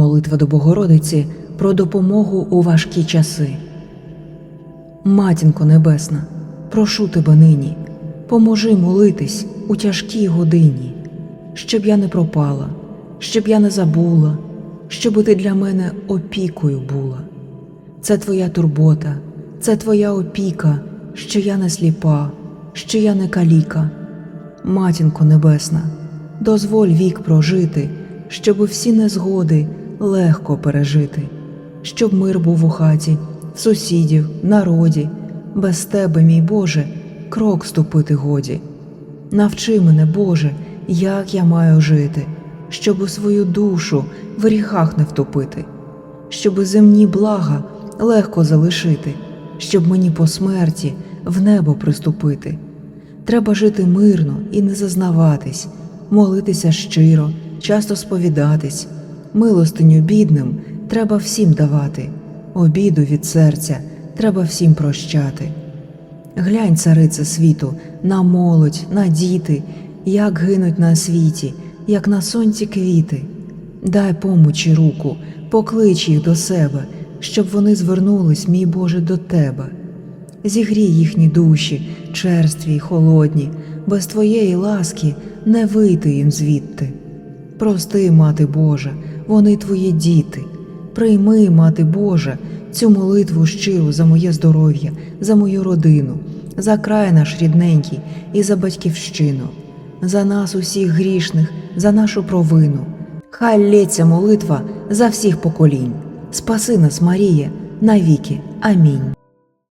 Молитва до Богородиці про допомогу у важкі часи. Матінко Небесна, прошу тебе нині, поможи молитись у тяжкій годині, щоб я не пропала, щоб я не забула, щоб ти для мене опікою була. Це твоя турбота, це твоя опіка, що я не сліпа, що я не каліка. Матінко Небесна, дозволь вік прожити, щоб всі незгоди легко пережити, щоб мир був у хаті, в сусідів, народі, без тебе, мій Боже, крок ступити годі. Навчи мене, Боже, як я маю жити, щоб у свою душу в гріхах не втопити, щоб земні блага легко залишити, щоб мені по смерті в небо приступити. Треба жити мирно і не зазнаватись, молитися щиро, часто сповідатись, милостиню бідним треба всім давати, обіду від серця треба всім прощати. Глянь, царице світу, на молодь, на діти, як гинуть на світі, як на сонці квіти. Дай помочі руку, поклич їх до себе, щоб вони звернулись, мій Боже, до тебе. Зігрій їхні душі, черстві й холодні, без твоєї ласки не вийти їм звідти. Прости, мати Божа, вони твої діти. Прийми, мати Божа, цю молитву щиру за моє здоров'я, за мою родину, за край наш рідненький і за батьківщину, за нас усіх грішних, за нашу провину. Хай лється молитва за всіх поколінь. Спаси нас, Марія, навіки. Амінь.